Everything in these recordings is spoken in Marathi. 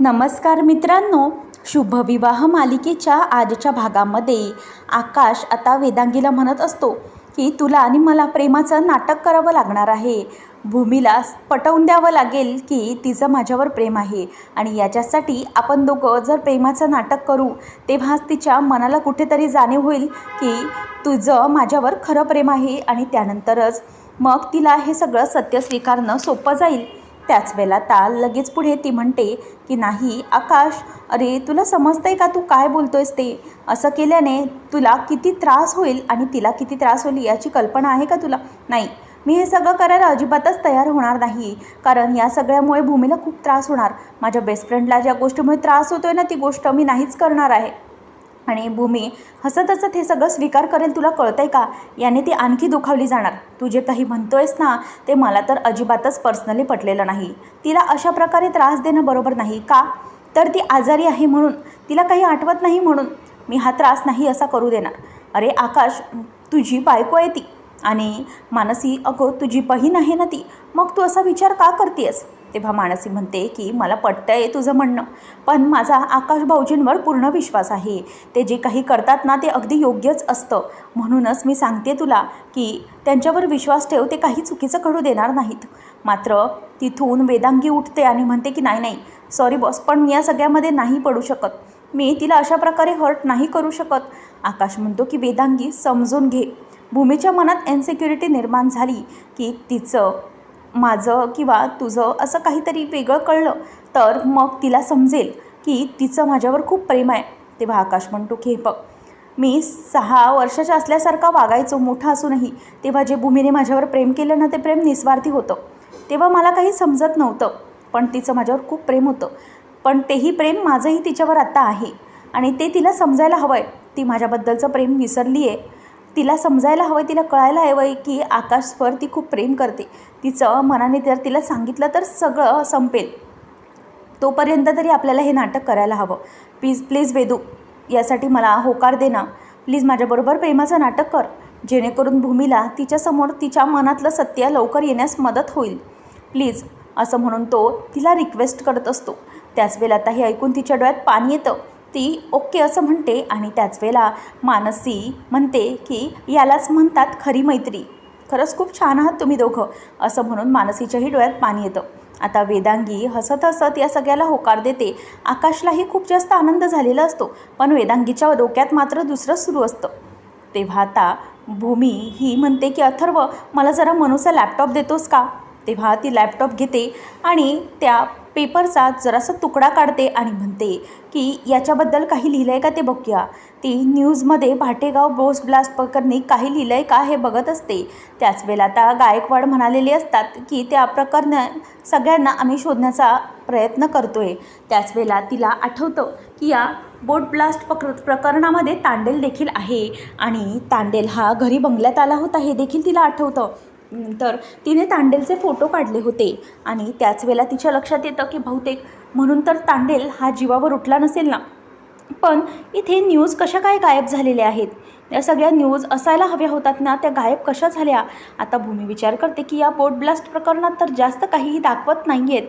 नमस्कार मित्रांनो शुभविवाह मालिकेच्या आजच्या भागामध्ये आकाश आता वेदांगीला म्हणत असतो की तुला आणि मला प्रेमाचं नाटक करावं लागणार आहे. भूमीला पटवून द्यावं लागेल की तिचं माझ्यावर प्रेम आहे. आणि याच्यासाठी आपण दोघं जर प्रेमाचं नाटक करू तेव्हाच तिच्या मनाला कुठेतरी जाणीव होईल की तुझं माझ्यावर खरं प्रेम आहे आणि त्यानंतरच मग तिला हे सगळं सत्य स्वीकारणं सोपं जाईल. त्याच वेळेला ताल लगेच पुढे ती म्हणते की नाही आकाश अरे तुला समजतंय का तू काय बोलतोयस ते? असं केल्याने तुला किती त्रास होईल आणि तिला किती त्रास होईल याची कल्पना आहे का तुला? नाही मी हे सगळं करायला अजिबातच तयार होणार नाही कारण या सगळ्यामुळे भूमीला खूप त्रास होणार. माझ्या बेस्ट फ्रेंडला ज्या गोष्टीमुळे त्रास होतोय ना ती गोष्ट मी नाहीच करणार आहे. आणि भूमी हसत हसत हे सगळं स्वीकार करेल तुला कळतंय का? याने ती आणखी दुखावली जाणार. तू जे काही म्हणतोयस ना ते मला तर अजिबातच पर्सनली पटलेलं नाही. तिला अशा प्रकारे त्रास देणं बरोबर नाही का? तर ती आजारी आहे म्हणून तिला काही आठवत नाही म्हणून मी हा त्रास नाही असा करू देणार. अरे आकाश तुझी बायको आहे ती. आणि मानसी अगो तुझी बहीण आहे ना ती. मग तू असा विचार का करतेस तेव्हा मानसी म्हणते की मला पटतं आहे तुझं म्हणणं पण माझा आकाश भाऊजींवर पूर्ण विश्वास आहे. ते जे काही करतात ना ते अगदी योग्यच असतं. म्हणूनच मी सांगते तुला की त्यांच्यावर विश्वास ठेव ते काही चुकीचं घडू देणार नाहीत. मात्र तिथून वेदांगी उठते आणि म्हणते की नाही नाही सॉरी बॉस पण मी या सगळ्यामध्ये नाही पडू शकत. मी तिला अशा प्रकारे हर्ट नाही करू शकत. आकाश म्हणतो की वेदांगी समजून घे. भूमीच्या मनात इन्सिक्युरिटी निर्माण झाली की तिचं माझं किंवा तुझं असं काहीतरी वेगळं कळलं तर मग तिला समजेल की तिचं माझ्यावर खूप प्रेम आहे. तेव्हा आकाश म्हणतो की हे बघ. मी सहा वर्षाच्या असल्यासारखा वागायचो मोठा असूनही. तेव्हा जे भूमीने माझ्यावर प्रेम केलं ना ते प्रेम निस्वार्थी होतं. तेव्हा मला काही समजत नव्हतं पण तिचं माझ्यावर खूप प्रेम होतं. पण तेही प्रेम माझंही तिच्यावर आत्ता आहे आणि ते तिला समजायला हवं आहे ती माझ्याबद्दलचं प्रेम विसरली आहे तिला समजायला हवं आहे तिला कळायला हवं आहे की आकाशवर ती खूप प्रेम करते. तिचं मनाने जर तिला सांगितलं तर सगळं संपेल. तोपर्यंत तरी आपल्याला हे नाटक करायला हवं. प्लीज प्लीज वेदू यासाठी मला होकार दे ना. प्लीज माझ्याबरोबर प्रेमाचं नाटक कर. जेणेकरून भूमीला तिच्यासमोर तिच्या मनातलं सत्य लवकर येण्यास मदत होईल. प्लीज असं म्हणून तो तिला रिक्वेस्ट करत असतो. त्याच वेळेला आता हे ऐकून तिच्या डोळ्यात पाणी येतं. ती ओके असं म्हणते आणि त्याच वेळेला मानसी म्हणते की यालाच म्हणतात खरी मैत्री. खरंच खूप छान आहात तुम्ही दोघं असं म्हणून मानसीच्याही डोळ्यात पाणी येतं. आता वेदांगी हसत हसत या सगळ्याला होकार देते. आकाशलाही खूप जास्त आनंद झालेला असतो पण वेदांगीच्या डोक्यात मात्र दुसरं सुरू असतं. तेव्हा आता भूमी ही म्हणते की अथर्व मला जरा मनूचा लॅपटॉप देतोस का? तेव्हा ती लॅपटॉप घेते आणि त्या पेपरचा जरासा तुकडा काढते आणि म्हणते की याच्याबद्दल काही लिहिलं आहे का ते बघूया ती न्यूजमध्ये भाटेगाव बोस ब्लास्ट प्रकरणी काही लिहिलं आहे का हे बघत असते. त्याच वेळेला आता गायकवाड म्हणालेले असतात की त्या प्रकरण सगळ्यांना आम्ही शोधण्याचा प्रयत्न करतो आहे त्याच वेळेला तिला आठवतं की या बोट ब्लास्ट प्रकर प्रकरणामध्ये तांडेल देखील आहे. आणि तांडेल हा घरी बंगल्यात आला होता हे देखील तिला आठवतं. तर तिने तांडेलचे फोटो काढले होते. आणि त्याच वेळेला तिच्या लक्षात येतं की बहुतेक म्हणून तर तांडेल हा जीवावर उठला नसेल ना. पण इथे न्यूज कशा काय गायब झालेल्या आहेत? या सगळ्या न्यूज असायला हव्या होतात ना त्या गायब कशा झाल्या? आता भूमी विचार करते की या बोट ब्लास्ट प्रकरणात तर जास्त काहीही दाखवत नाही आहेत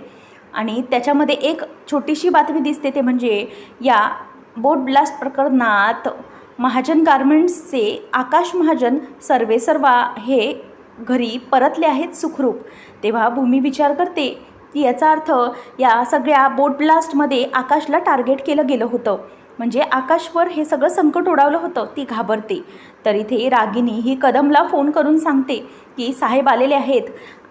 आणि त्याच्यामध्ये एक छोटीशी बातमी दिसते ते म्हणजे या बोट ब्लास्ट प्रकरणात महाजन गार्मेंट्सचे आकाश महाजन सर्वे सर्वा हे घरी परतले आहेत सुखरूप. तेव्हा भूमी विचार करते की याचा अर्थ या सगळ्या बोट ब्लास्टमध्ये आकाशला टार्गेट केलं गेलं होतं. म्हणजे आकाशवर हे सगळं संकट उडावलं होतं ती घाबरते. तर इथे रागिनी ही कदमला फोन करून सांगते की साहेब आलेले आहेत.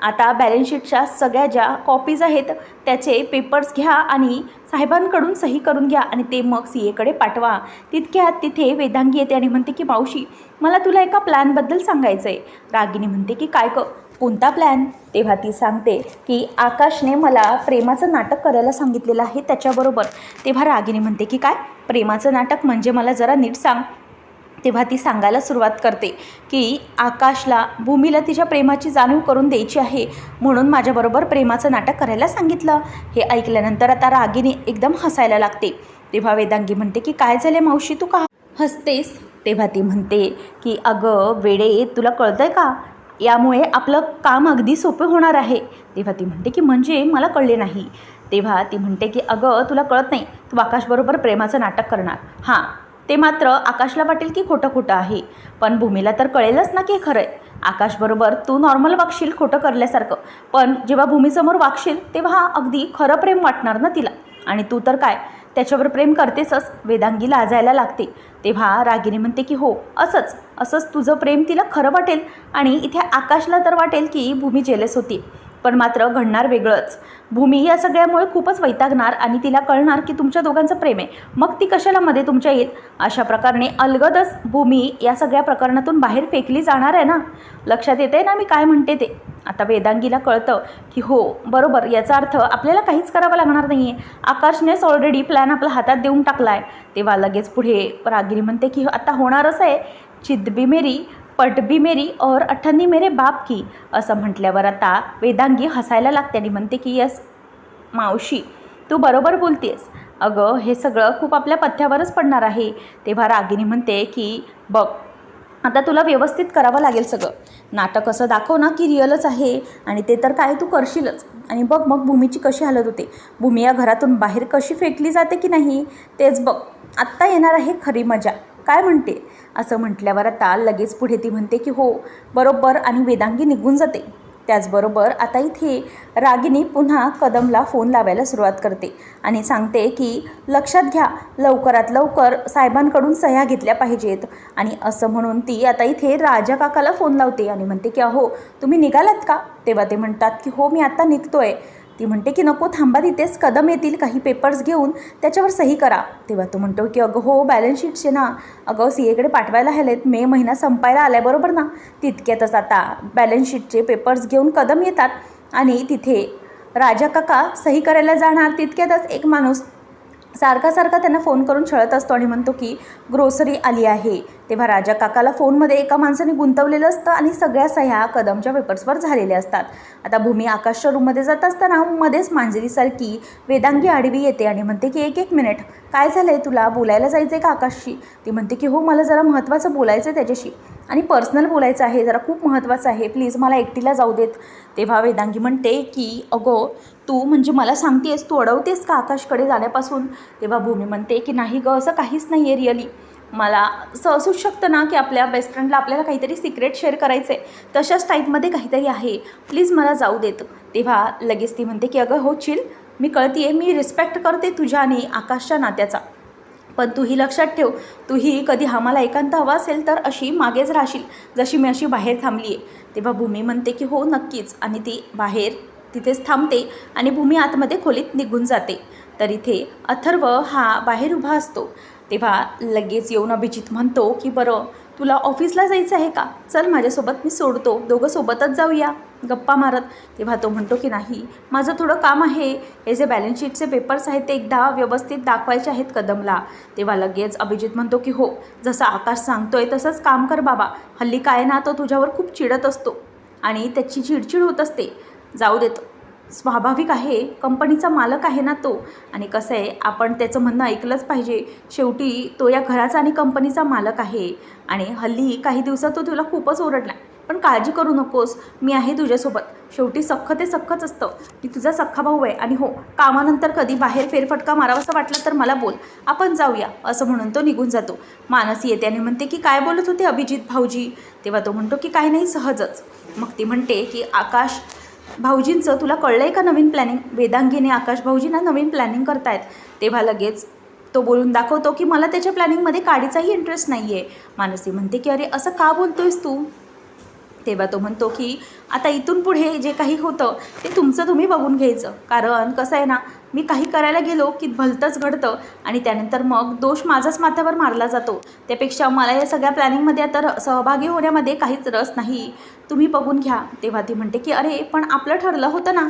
आता बॅलन्सशीटच्या सगळ्या ज्या कॉपीज आहेत त्याचे पेपर्स घ्या आणि साहेबांकडून सही करून घ्या आणि ते मग सी एकडे पाठवा. तितक्यात तिथे वेदांगी येते आणि म्हणते की मावशी मला तुला एका प्लॅनबद्दल सांगायचं आहे रागिनी म्हणते की काय क कोणता प्लॅन तेव्हा ती सांगते की आकाशने मला प्रेमाचं नाटक करायला सांगितलेलं आहे त्याच्याबरोबर. तेव्हा रागिनी म्हणते की काय? प्रेमाचं नाटक म्हणजे मला जरा नीट सांग. तेव्हा ती सांगायला सुरुवात करते की आकाशला भूमीला तिच्या प्रेमाची जाणीव करून द्यायची आहे. म्हणून माझ्याबरोबर प्रेमाचं नाटक करायला सांगितलं. हे ऐकल्यानंतर आता रागिनी एकदम हसायला लागते. तेव्हा वेदांगी म्हणते की काय झाले मावशी? तू का हसतेस? तेव्हा ती म्हणते की अगं वेडे तुला कळतंय का? यामुळे आपलं काम अगदी सोपं होणार आहे. तेव्हा ती म्हणते की म्हणजे मला कळले नाही. तेव्हा ती म्हणते की अगं तुला कळत नाही. तू आकाशबरोबर प्रेमाचं नाटक करणार. हां ते मात्र आकाशला वाटेल की खोटं खोटं आहे. पण भूमीला तर कळेलच ना की खरं आहे आकाशबरोबर तू नॉर्मल वागशील खोटं करल्यासारखं. पण जेव्हा भूमीसमोर वागशील तेव्हा अगदी खरं प्रेम वाटणार ना तिला. आणि तू तर काय त्याच्यावर प्रेम करतेसच वेदांगी लाजायला लागते. तेव्हा रागिनी म्हणते की हो असंच असंच तुझं प्रेम तिला खरं वाटेल आणि इथे आकाशला तर वाटेल की भूमी जेलस होती. पण मात्र घडणार वेगळंच. भूमी या सगळ्यामुळे खूपच वैतागणार आणि तिला कळणार की तुमच्या दोघांचं प्रेम आहे. मग ती कशाला मध्ये तुमच्या येईल? अशा प्रकारे अलगदच भूमी या सगळ्या प्रकरणातून बाहेर फेकली जाणार आहे ना? लक्षात येते ना मी काय म्हणते ते? आता वेदांगीला कळतं की हो बरोबर याचा अर्थ आपल्याला काहीच करावं लागणार नाही आहे आकाशनेच ऑलरेडी प्लॅन आपल्या हातात देऊन टाकला आहे तेव्हा लगेच पुढे रागिरी म्हणते की आता होणारच आहे. चिद्बी मेरी पटबी मेरी और अठ्ठन्नी मेरे बाप की असं म्हटल्यावर आता वेदांगी हसायला लागते आणि म्हणते की यस मावशी तू बरोबर बोलतेस. अगं हे सगळं खूप आपल्या पथ्यावरच पडणार आहे. तेव्हा रागिनी म्हणते की बघ आता तुला व्यवस्थित करावं लागेल सगळं. नाटक असं दाखव ना की रिअलच आहे आणि ते तर काय तू करशीलच. आणि बघ मग भूमीची कशी हालत होते. भूमी या घरातून बाहेर कशी फेकली जाते की नाही तेच बघ. आत्ता येणार आहे खरी मजा. काय म्हणते? असं म्हटल्यावर आता लगेच पुढे ती म्हणते की हो बरोबर आणि वेदांगी निघून जाते. त्याचबरोबर आता इथे रागिनी पुन्हा कदमला फोन लावायला सुरुवात करते आणि सांगते की लक्षात घ्या लवकरात लवकर साहेबांकडून सह्या घेतल्या पाहिजेत. आणि असं म्हणून ती आता इथे राजा काकाला फोन लावते आणि म्हणते की अहो तुम्ही निघालात का? तेव्हा ते म्हणतात की हो मी आत्ता निघतोय. ती म्हणते की नको थांबा तिथेच कदम येतील काही पेपर्स घेऊन त्याच्यावर सही करा. तेव्हा तो म्हणतो की अगं हो बॅलन्स शीटचे ना अगं सी एकडे पाठवायला हलेत मे महिना संपायला आलाय बरोबर ना? तितक्यातच आता बॅलन्स शीटचे पेपर्स घेऊन कदम येतात आणि तिथे राजा काका सही करायला जाणार तितक्यातच एक माणूस सारखा सारखा त्यांना फोन करून छळत असतो आणि म्हणतो की ग्रोसरी आली आहे. तेव्हा राजा काकाला फोनमध्ये एका माणसाने गुंतवलेलं असतं आणि सगळ्या सह्या कदमच्या पेपर्सवर झालेल्या असतात. आता भूमी आकाशच्या रूममध्ये जात असताना मध्येच मांजरीसारखी वेदांगी आडवी येते आणि म्हणते की एक एक मिनिट काय झालं आहे तुला? बोलायला जायचं आहे का आकाशशी? ती म्हणते की हो मला जरा महत्त्वाचं बोलायचं आहे त्याच्याशी. आणि पर्सनल बोलायचं आहे जरा खूप महत्त्वाचं आहे. प्लीज मला एकटीला जाऊ देत. तेव्हा वेदांगी म्हणते की अगो तू म्हणजे मला सांगतेस तू अडवतेस का आकाशकडे जाण्यापासून? तेव्हा भूमी म्हणते की नाही गं असं काहीच नाही आहे रिअली. मला असं असूच शकतं ना की आपल्या बेस्ट फ्रेंडला आपल्याला काहीतरी सिक्रेट शेअर करायचं आहे तशाच टाईपमध्ये काहीतरी आहे. प्लीज मला जाऊ देत. तेव्हा लगेच ती म्हणते की अगं हो चिल. मी कळते मी रिस्पेक्ट करते तुझ्या आणि आकाशच्या नात्याचा. पण तूही लक्षात ठेव तूही कधी आम्हाला एकांत हवा असेल तर अशी मागेच राहशील जशी मी अशी बाहेर थांबली आहे तेव्हा भूमी म्हणते की हो नक्कीच. आणि ती बाहेर तिथेच थांबते आणि भूमी आतमध्ये खोलीत निघून जाते. तर इथे अथर्व हा बाहेर उभा असतो. तेव्हा लगेच येऊन अभिजित म्हणतो की बरं तुला ऑफिसला जायचं आहे का? चल माझ्यासोबत मी सोडतो. दोघं सोबतच जाऊया. गप्पा मारत तेव्हा तो म्हणतो की नाही माझं थोडं काम आहे. हे जे बॅलन्स शीटचे पेपर्स आहेत ते एकदा व्यवस्थित दाखवायचे आहेत कदमला. तेव्हा लगेच अभिजित म्हणतो की हो जसं आकाश सांगतोय तसंच काम कर बाबा. हल्ली काय ना तो तुझ्यावर खूप चिडत असतो आणि त्याची चिडचिड होत असते. जाऊ देत. स्वाभाविक आहे कंपनीचा मालक आहे ना तो. आणि कसं आहे आपण त्याचं म्हणणं ऐकलंच पाहिजे. शेवटी तो या घराचा आणि कंपनीचा मालक आहे. आणि हल्ली काही दिवसात तो तुला खूपच ओरडला. पण काळजी करू नकोस मी आहे तुझ्यासोबत. शेवटी सख्ख ते सख्खच असतं. मी तुझा सख्खा भाऊ आहे. आणि हो कामानंतर कधी बाहेर फेरफटका मारावासा वाटला तर मला बोल. आपण जाऊया असं म्हणून तो निघून जातो. मानसी येते आणि म्हणते की काय बोलत होते अभिजित भाऊजी? तेव्हा तो म्हणतो की काय नाही सहजच. मग ती म्हणते की आकाश भाऊजींचं तुला कळलं आहे का नवीन प्लॅनिंग वेदांगीने आकाश भाऊजींना नवीन प्लॅनिंग करतायत. तेव्हा लगेच तो बोलून दाखवतो की मला त्याच्या प्लॅनिंगमध्ये काडीचाही इंटरेस्ट नाही आहे मानसी म्हणते की अरे असं का बोलतोयस तू? तेव्हा तो म्हणतो की आता इथून पुढे जे काही होतं ते तुमचं तुम्ही बघून घ्यायचं. कारण कसं आहे ना मी काही करायला गेलो की भलतंच घडतं आणि त्यानंतर मग दोष माझाच माथ्यावर मारला जातो. त्यापेक्षा मला या सगळ्या प्लॅनिंगमध्ये आता सहभागी होण्यामध्ये काहीच रस नाही. तुम्ही बघून घ्या. तेव्हा ती म्हणते की अरे पण आपलं ठरलं होतं ना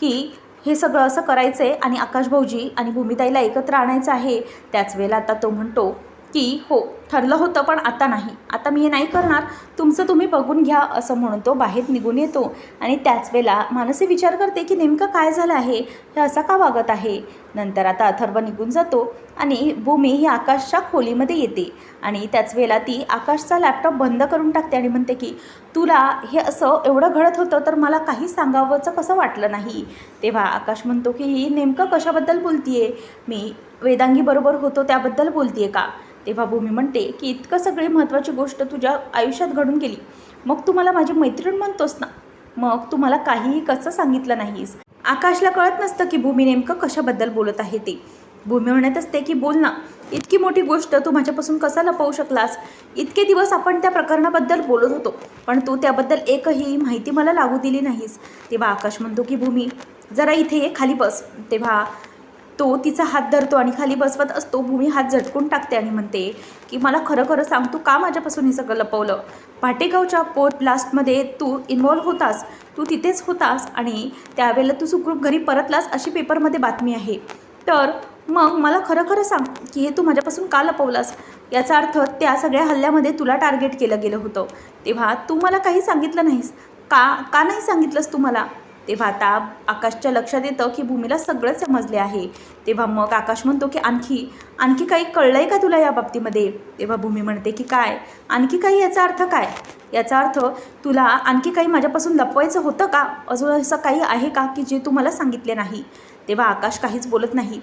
की हे सगळं असं करायचं आहे आणि आकाश भाऊजी आणि भूमिताईला एकत्र आणायचं आहे. त्याच वेळेला आता तो म्हणतो की हो ठरलं होतं पण आता नाही. आता मी हे नाही करणार. तुमचं तुम्ही बघून घ्या असं म्हणून तो बाहेर निघून येतो. आणि त्याच वेळेला मानसी विचार करते की नेमकं काय झालं आहे? हे असा का वागत आहे? नंतर आता अथर्व निघून जातो आणि भूमी ही आकाशच्या खोलीमध्ये येते. आणि त्याच वेळेला ती आकाशचा लॅपटॉप बंद करून टाकते आणि म्हणते की तुला हे असं एवढं घडत होतं तर मला काही सांगावंचं कसं वाटलं नाही? तेव्हा आकाश म्हणतो की ही नेमकं कशाबद्दल बोलतीये? मी वेदांगीबरोबर होतो त्याबद्दल बोलतीये का? तेव्हा भूमी म्हणते की इतकं सगळी महत्त्वाची गोष्ट तुझ्या आयुष्यात घडून गेली. मग तू मला माझी मैत्रीण म्हणतोस ना? मग तू मला काहीही कसं सांगितलं नाहीस? आकाशला कळत नसतं की भूमी नेमकं कशाबद्दल बोलत आहे ते. भूमी म्हणत असते की बोल ना इतकी मोठी गोष्ट तू माझ्यापासून कसा लपवू शकलास? इतके दिवस आपण त्या प्रकरणाबद्दल बोलत होतो पण तू त्याबद्दल एकही माहिती मला लागू दिली नाहीस. तेव्हा आकाश म्हणतो की भूमी जरा इथे ये खाली बस. तेव्हा तो तिचा हात धरतो आणि खाली बसवत असतो भूमी हात झटकून टाकते आणि म्हणते की मला खरं खरं सांग तू का माझ्यापासून हे सगळं लपवलं? भाटेगावच्या पोर्ट ब्लास्टमध्ये तू इन्वॉल्व्ह होतास तू तिथेच होतास आणि त्यावेळेला तू सुखरूप घरी परतलास अशी पेपरमध्ये बातमी आहे. तर मग मला खरं खरं सांग की हे तू माझ्यापासून का लपवलास? याचा अर्थ त्या सगळ्या हल्ल्यामध्ये तुला टार्गेट केलं गेलं होतं. तेव्हा तू मला काही सांगितलं नाहीस. का का नाही सांगितलंस तू मला? तेव्हा आता आकाशच्या लक्षात येतं की भूमीला सगळं समजले आहे. तेव्हा मग आकाश म्हणतो की आणखी आणखी काही कळलं आहे का तुला या बाबतीमध्ये? तेव्हा भूमी म्हणते की काय? आणखी काही याचा अर्थ काय? याचा अर्थ तुला आणखी काही माझ्यापासून लपवायचं होतं का? अजून असं काही आहे का की जे तू मला सांगितले नाही? तेव्हा आकाश काहीच बोलत नाही.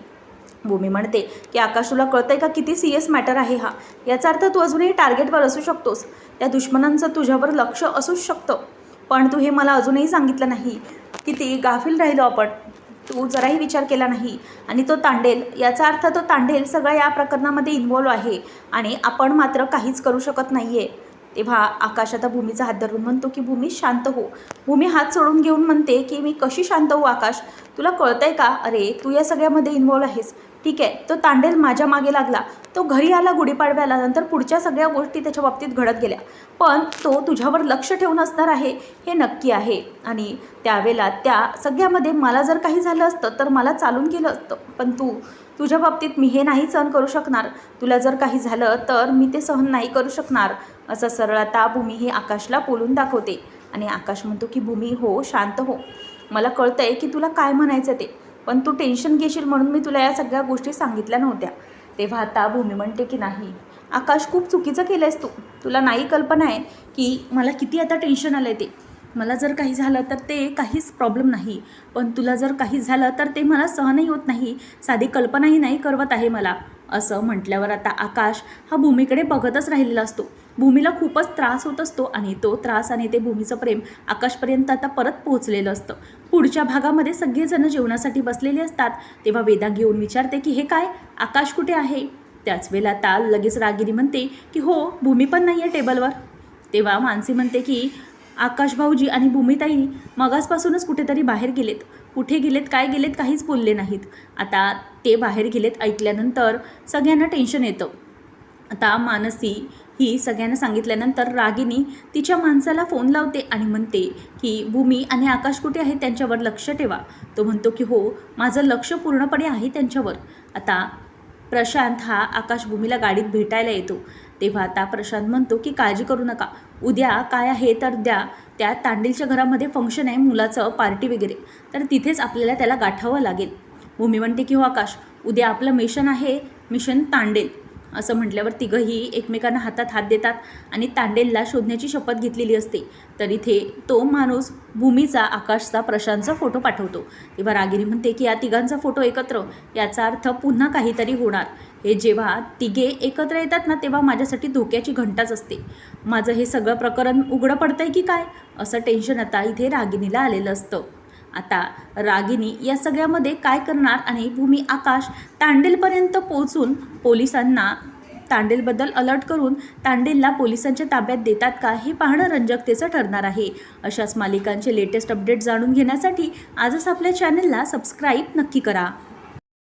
भूमी म्हणते की आकाश तुला कळतं आहे का किती सिरियस मॅटर आहे हा? याचा अर्थ तू अजूनही टार्गेटवर असू शकतोस. त्या दुश्मनांचं तुझ्यावर लक्ष असूच शकतं. पण तू हे मला अजूनही सांगितलं नाही किती गाफील राहिलो आपण. तू जराही विचार केला नाही. आणि तो तांडेल याचा अर्थ तो तांडेल सगळा या प्रकरणामध्ये इन्वॉल्व आहे. आणि आपण मात्र काहीच करू शकत नाही आहे तेव्हा आकाश आता भूमीचा हात धरून म्हणतो की भूमी शांत हो. भूमी हात सोडून घेऊन म्हणते की मी कशी शांत हो आकाश? तुला कळतंय का? अरे तू या सगळ्यामध्ये इन्वॉल्व आहेस. ठीक आहे. तो तांडेल माझ्या मागे लागला. तो घरी आला गुढीपाडव्याला नंतर पुढच्या सगळ्या गोष्टी त्याच्या बाबतीत घडत गेल्या. पण तो तुझ्यावर लक्ष ठेवून असणार आहे हे नक्की आहे. आणि त्यावेळेला त्या सगळ्यामध्ये मला जर काही झालं असतं तर मला चालून गेलं असतं. पण तू तुझ्या बाबतीत मी हे नाही सहन करू शकणार. तुला जर काही झालं तर मी ते सहन नाही करू शकणार. असं सरळ आता भूमी ही आकाशला बोलून दाखवते. आणि आकाश म्हणतो की भूमी हो शांत हो. मला कळतं आहे की तुला काय म्हणायचं ते. पण तू टेन्शन घेशील म्हणून मी तुला या सगळ्या गोष्टी सांगितल्या नव्हत्या. तेव्हा आता भूमी म्हणते की नाही आकाश खूप चुकीचं केलं आहेस तू. तुला नाही कल्पना आहे की मला किती आता टेन्शन आलं आहे ते. मला जर काही झालं तर ते काहीच प्रॉब्लेम नाही. पण तुला जर काही झालं तर ते मला सहनही होत नाही. साधी कल्पनाही नाही करवत आहे मला. असं म्हटल्यावर आता आकाश हा भूमीकडे बघतच राहिलेला असतो. भूमीला खूपच त्रास होत असतो आणि तो त्रास आणि ते भूमीचं प्रेम आकाशपर्यंत आता परत पोहोचलेलं असतं. पुढच्या भागामध्ये सगळेजण जेवणासाठी बसलेले असतात. तेव्हा वेदा घेऊन विचारते की हे काय? आकाश कुठे आहे? त्याच वेळेला ताल लगेच रागिनी म्हणते की हो भूमी पण नाही आहे टेबलवर. तेव्हा मानसी म्हणते की आकाश भाऊजी आणि भूमिताई मगासपासूनच कुठेतरी बाहेर गेलेत. कुठे गेलेत काय गेलेत काहीच बोलले नाहीत. आता ते बाहेर गेलेत ऐकल्यानंतर सगळ्यांना टेन्शन येतं. आता मानसी ही सगळ्यांना सांगितल्यानंतर रागिनी तिच्या माणसाला फोन लावते आणि म्हणते की भूमी आणि आकाश कुठे आहे त्यांच्यावर लक्ष ठेवा. तो म्हणतो की हो माझं लक्ष पूर्णपणे आहे त्यांच्यावर. आता प्रशांत हा आकाशभूमीला गाडीत भेटायला येतो. तेव्हा आता प्रशांत म्हणतो की काळजी करू नका. उद्या काय आहे तर द्या. त्या तांडेलच्या घरामध्ये फंक्शन आहे मुलाचं पार्टी वगैरे. तर तिथेच आपल्याला त्याला गाठावं लागेल. भूमी म्हणते की हो आकाश उद्या आपलं मिशन आहे मिशन तांडेल. असं म्हटल्यावर तिघंही एकमेकांना हातात हात देतात आणि तांडेलला शोधण्याची शपथ घेतलेली असते. तर इथे तो माणूस भूमीचा आकाशचा प्रशांतचा फोटो पाठवतो. तेव्हा रागिनी म्हणते की या तिघांचा फोटो एकत्र. याचा अर्थ पुन्हा काहीतरी होणार. हे जेव्हा तिघे एकत्र येतात ना तेव्हा माझ्यासाठी धोक्याची घंटाच असते. माझं हे सगळं प्रकरण उघडं पडतंय की काय? असं टेन्शन आता इथे रागिनीला आलेलं असतं. आता रागिनी या सगळ्यामध्ये काय करणार आणि भूमी आकाश तांडेलपर्यंत पोहोचून पोलिसांना तांडेलबद्दल अलर्ट करून तांडेलला पोलिसांच्या ताब्यात देतात का हे पाहणं रंजकतेचं ठरणार आहे. अशाच मालिकांचे लेटेस्ट अपडेट जाणून घेण्यासाठी आजच आपल्या चॅनलला सबस्क्राईब नक्की करा.